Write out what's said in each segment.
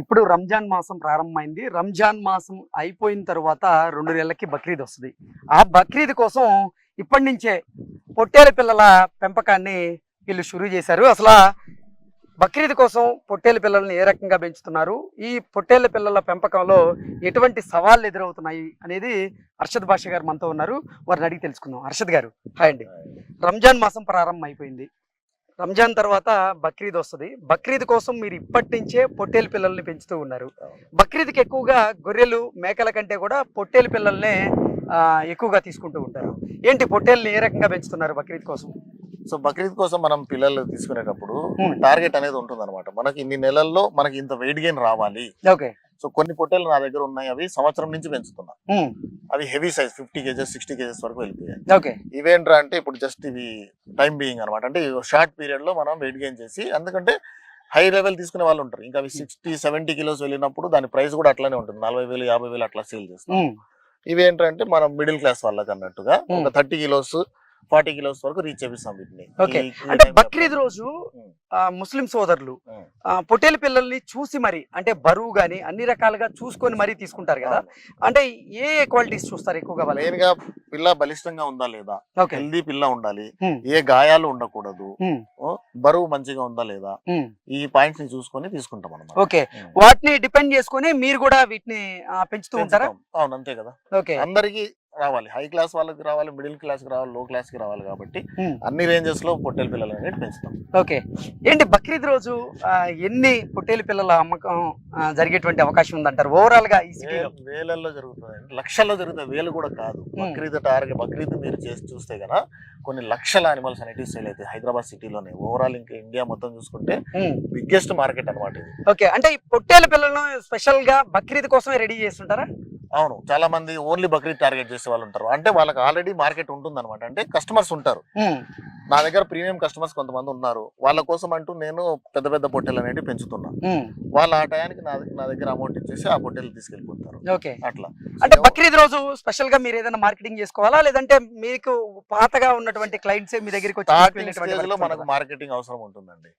ఇప్పుడు రంజాన్ మాసం ప్రారంభమైంది. రంజాన్ మాసం అయిపోయిన తర్వాత రెండు నెలలకి బక్రీద్ వస్తుంది. ఆ బక్రీద్ కోసం ఇప్పటి నుంచే పొట్టేల పిల్లల పెంపకాన్ని వీళ్ళు షురూ చేశారు. అసలు బక్రీద్ కోసం పొట్టేల పిల్లల్ని ఏ రకంగా పెంచుతున్నారు? ఈ పొట్టేల పిల్లల పెంపకంలో ఎటువంటి సవాళ్ళు ఎదురవుతున్నాయి అనేది అర్షద్ భాష గారు మనతో ఉన్నారు. వారిని అడిగి తెలుసుకుందాం. అర్షద్ గారు హాయ్ అండి. రంజాన్ మాసం ప్రారంభం అయిపోయింది. రంజాన్ తర్వాత బక్రీద్ వస్తుంది. బక్రీద్ కోసం మీరు ఇప్పటి నుంచే పొట్టేలు పిల్లల్ని పెంచుతూ ఉన్నారు. బక్రీద్కి ఎక్కువగా గొర్రెలు మేకల కంటే కూడా పొట్టేలు పిల్లల్నే ఎక్కువగా తీసుకుంటూ ఉంటారు. ఏంటి పొట్టేల్ని ఏ రకంగా పెంచుతున్నారు బక్రీద్ కోసం? సో బక్రీద్ కోసం మనం పిల్లలు తీసుకునేటప్పుడు. టార్గెట్ అనేది ఉంటుంది అనమాట మనకి ఇన్ని నెలల్లో మనకి ఇంత వెయిట్ గెయిన్ రావాలి. ఓకే. సో కొన్ని పొట్టేలు నా దగ్గర ఉన్నాయి. అవి సంవత్సరం నుంచి పెంచుతున్నా. అవి heavy size fifty kgs sixty kgs వరకు వెళ్ళిపోయాయి. ఓకే. ఇవేంట్రా అంటే ఇప్పుడు జస్ట్ ఇవి టైం బీయింగ్ అనమాట అంటే షార్ట్ పీరియడ్లో మనం వెయిట్ గెయిన్ చేసి ఎందుకంటే హై లెవెల్ తీసుకునే వాళ్ళు ఉంటారు. ఇంకా అవి సిక్స్టీ సెవెంటీ కిలోస్ వెళ్ళినప్పుడు దాని ప్రైస్ కూడా అట్లానే ఉంటుంది. నలభై వేలు యాభై వేలు అట్లా సేల్ చేస్తాం. ఇవేంటంటే మనం మిడిల్ క్లాస్ వాళ్ళకి అన్నట్టుగా. ఒక థర్టీ కిలోస్ ఫార్టీ కిలోస్ వరకు రీచ్ చేపిస్తాం వీటిని. ఈ అంటే. బక్రీద్ రోజు. ఆ, ముస్లిం సోదరులు పొట్టేలు పిల్లల్ని చూసి మరి అంటే బరువు గాని అన్ని రకాలుగా చూసుకొని మరీ తీసుకుంటారు కదా. అంటే ఏ ఏ క్వాలిటీస్ చూస్తారు ఎక్కువగా వాళ్ళు మెయిన్గా పిల్ల బలిష్టంగా ఉందా లేదా? ఓకే. హెల్దీ పిల్ల ఉండాలి. ఏ గాయాలు ఉండకూడదు. బరువు మంచిగా ఉందా లేదా. ఈ పాయింట్స్ని చూసుకొని తీసుకుంటాం అనమాట ఓకే. వాటిని డిపెండ్ చేసుకొని మీరు కూడా వీటిని పెంచుతూ ఉంటారా? అవును అంతే కదా. ఓకే. అందరికి రావాలి. హై క్లాస్ వాళ్ళకి రావాలి మిడిల్ క్లాస్కి రావాలి లో క్లాస్కి రావాలి కాబట్టి. అన్ని రేంజెస్లో పొట్టెల పిల్లలు అనేది పెంచుతాం. ఓకే. ఏంటి బక్రీద్ రోజు ఎన్ని పొట్టేలు పిల్లల అమ్మకం జరిగేటువంటి అవకాశం ఉందంటారు? ఓవరాల్గా ఈ సిటీలో. వే- వేలల్లో జరుగుతుంది లక్షల్లో జరుగుతాయి వేలు కూడా కాదు. బక్రీద్ టార్గెట్ బక్రీద్ మీరు చేసి చూస్తే గన కొన్ని లక్షల అనిమల్స్ అనేటివి సేల్ అవుతాయి హైదరాబాద్ సిటీలోనే. ఓవరాల్ ఇంకా ఇండియా మొత్తం చూసుకుంటే బిగ్గెస్ట్ మార్కెట్ అనమాట ఓకే. అంటే ఈ పొట్టేలు పిల్లలను స్పెషల్గా బక్రీద్ కోసమే రెడీ చేస్తుంటారా? అవును. చాలా మంది ఓన్లీ బక్రీద్ టార్గెట్ చేసే వాళ్ళు ఉంటారు. అంటే వాళ్ళకి ఆల్రెడీ మార్కెట్ ఉంటుంది అనమాట అంటే కస్టమర్స్ ఉంటారు. నా దగ్గర ప్రీమియం కస్టమర్స్ కొంతమంది ఉన్నారు. వాళ్ళ కోసం అంటూ నేను పెద్ద పెద్ద పొట్టెలు అనేవి పెంచుతున్నా. వాళ్ళు ఆ టయానికి నా నా దగ్గర అమౌంట్ ఇచ్చేసి ఆ పొట్టెలు తీసుకెళ్ళిపోతారు. ఓకే. అట్లా. అంటే బక్రీద్ రోజు స్పెషల్గా మీరు ఏదైనా మార్కెటింగ్ చేసుకోవాలా? లేదంటే మీకు పాతగా ఉన్నటువంటి క్లయింట్స్ మీ దగ్గరికి వచ్చి మనకు? మార్కెటింగ్ అవసరం ఉంటుందండి.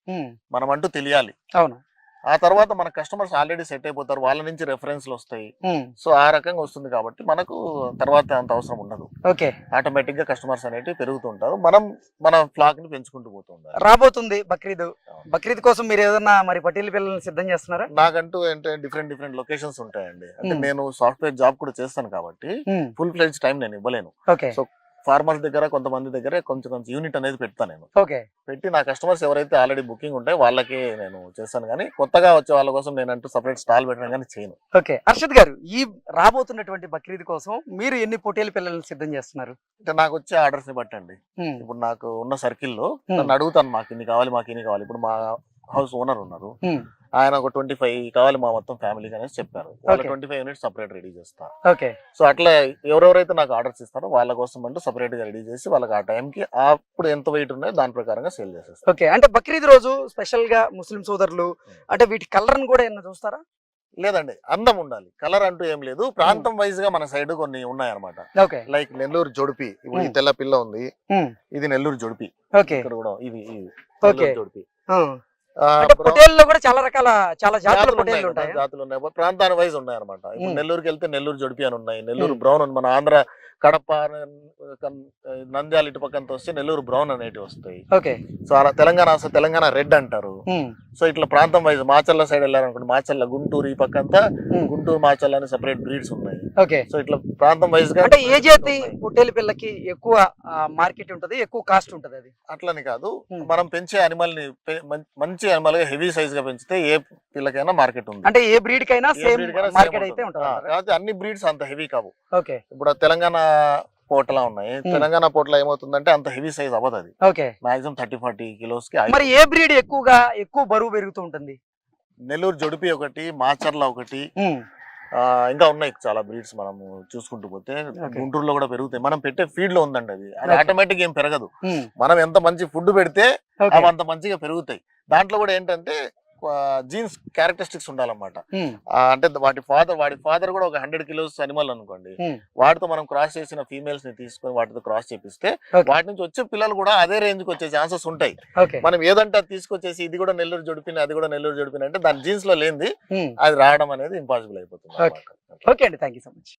మనం అంటూ తెలియాలి. అవును. ఆ తర్వాత మన కస్టమర్స్ ఆల్రెడీ సెట్ అయిపోతారు. వాళ్ళ నుంచి రెఫరెన్స్లు వస్తాయి. సో ఆ రకంగా వస్తుంది కాబట్టి మనకు తర్వాత అంత అవసరం ఉండదు. ఓకే. ఆటోమేటిక్గా కస్టమర్స్ అనేవి పెరుగుతుంటారు మనం మన ఫ్లాక్ని పెంచుకుంటూ పోతూ ఉండాలి. రాబోతుంది బక్రీద్. బక్రీద్ కోసం మీరు ఏదైనా మరి పట్టేలు పిల్లల్ని సిద్ధం చేస్తున్నారా? నాకంటూ అంటే డిఫరెంట్ డిఫరెంట్ లొకేషన్స్ ఉంటాయండి. అంటే. నేను సాఫ్ట్వేర్ జాబ్ కూడా చేస్తాను కాబట్టి ఫుల్ ఫ్లెడ్జ్ టైం నేను ఇవ్వలేను. ఓకే. So, ఫార్మర్స్ దగ్గర కొంతమంది దగ్గర కొంచెం కొంచెం యూనిట్ అనేది పెడతాను నేను. ఓకే. పెట్టి నా కస్టమర్స్ ఎవరైతే ఆల్రెడీ బుకింగ్ ఉంటాయో వాళ్ళకే నేను చేస్తాను కానీ కొత్తగా వచ్చే వాళ్ళ కోసం నేను అంటూ సపరేట్ స్టాల్ పెట్టడం కానీ చేయను. ఓకే. హర్షద్ గారు ఈ రాబోతున్నటువంటి బక్రీద్ కోసం మీరు ఎన్ని పొట్టేలు పిల్లల్ని సిద్ధం చేస్తున్నారు? అంటే నాకు వచ్చే ఆర్డర్స్ని బట్టండి ఇప్పుడు నాకు ఉన్న సర్కిల్లో. నన్ను అడుగుతాను మాకు ఇన్ని కావాలి మాకు ఇన్ని కావాలి. ఇప్పుడు మా హౌస్ ఓనర్ ఉన్నారు. ఆయన ఒక ట్వంటీ ఫైవ్ కావాలి మా మొత్తం ఫ్యామిలీకి అనేసి చెప్పారు. వాళ్ళ. Twenty five units separate ready చేస్తా. ఓకే. సో అట్లా ఎవరెవరైతే నాకు ఆర్డర్స్ ఇస్తారో వాళ్ళ కోసం అంటూ సపరేట్గా రెడీ చేసి వాళ్ళకి ఆ టైంకి అప్పుడు ఎంత వెయిట్ ఉన్నాయో దాని ప్రకారంగా సేల్ చేసేస్తాను ఓకే. అంటే బక్రీద్ రోజు స్పెషల్గా ముస్లిం సోదరులు అంటే వీటి కలర్ కూడా ఏమన్నా చూస్తారా? లేదండి. అందం ఉండాలి. కలర్ అంటూ ఏం లేదు. ప్రాంతం వైజ్గా మన సైడ్ కొన్ని ఉన్నాయన్నమాట. ఓకే. లైక్ నెల్లూరు జొడిపి. ఇప్పుడు ఈ. తెల్ల పిల్ల ఉంది. ఇది నెల్లూరు జొడిపి. ఓకే. ఇక్కడ కూడా నెల్లూరు జొడిపి. అంటే కూడా చాలా రకాల చాలా జాతుల ఉన్నాయి పొట్టేళ్ళు కదా, ఉంటాయి? జాతులు ఉన్నాయి. ప్రాంతాల వైజ్ ఉన్నాయి అనమాట ఇప్పుడు. నెల్లూరుకి వెళ్తే నెల్లూరు జొడిపి అని ఉన్నాయి. నెల్లూరు. బ్రౌన్ అని మన ఆంధ్ర కడప నంద్యాల ఇటు పక్కంత వస్తే నెల్లూరు బ్రౌన్ అనేటివి వస్తాయి. ఓకే. సో అలా తెలంగాణ తెలంగాణ రెడ్ అంటారు. సో ఇట్లా ప్రాంతం వైజ్ మాచల్ల సైడ్ వెళ్ళారనుకోండి మాచల్ల గుంటూరు ఈ పక్కంతా ఉమ్, గుంటూరు మాచల్ల అని సెపరేట్ బ్రీడ్స్ ఉన్నాయి. ఓకే సో ఇట్లా ప్రాంతం వైజ్గా అంటే ఏ జాతి. పొట్టేలు పిల్లకి ఎక్కువ మార్కెట్ ఉంటది ఎక్కువ కాస్ట్ ఉంటది అది? అట్లని కాదు. Hmm. మనం పెంచే అనిమల్ని మంచి అనిమల్గా హెవీ సైజ్గా పెంచితే ఏ పిల్లకైనా మార్కెట్ ఉంది. అంటే ఏ బ్రీడ్ కైనా సేమ్ మార్కెట్ అయితే ఉంటుంది. అన్ని బ్రీడ్స్ అంత హెవీ కావు. ఓకే ఇప్పుడు తెలంగాణ పోట్లా ఉన్నాయి. తెలంగాణ పోట్ల ఏమవుతుందంటే అంత హెవీ సైజ్ అవ్వదు అది. ఓకే. మాక్సిమం థర్టీ ఫార్టీ కిలోస్కి మరి ఏ బ్రీడ్ ఎక్కువగా ఎక్కువ బరువు పెరుగుతూ ఉంటుంది? నెల్లూరు జొడిపి ఒకటి మాచర్ల ఒకటి ఇంకా ఉన్నాయి చాలా బ్రీడ్స్ మనము చూసుకుంటూ పోతే. గుంటూరులో కూడా పెరుగుతాయి. మనం పెట్టే ఫీడ్లో ఉందండి అది. అది. ఆటోమేటిక్ ఏం పెరగదు. మనం ఎంత మంచి ఫుడ్ పెడితే అవి అంత మంచిగా పెరుగుతాయి. దాంట్లో కూడా ఏంటంటే జీన్స్ క్యారెక్టరిస్టిక్స్ ఉండాలన్నమాట. అంటే వాటి ఫాదర్ వాడి ఫాదర్ కూడా ఒక హండ్రెడ్ కిలోస్ అనిమల్ అనుకోండి. వాటితో మనం క్రాస్ చేసిన ఫీమేల్స్ని తీసుకొని వాటితో క్రాస్ చేపిస్తే. వాటి నుంచి వచ్చే పిల్లలు కూడా అదే రేంజ్కి వచ్చే ఛాన్సెస్ ఉంటాయి. మనం ఏదంటే అది తీసుకొచ్చేసి ఇది కూడా నెల్లూరు జడిపిన అది కూడా నెల్లూరు జడిపిన అంటే దాని జీన్స్లో లేనిది అది రావడం అనేది ఇంపాసిబుల్ అయిపోతుంది. ఓకే. అండి. Thank you so much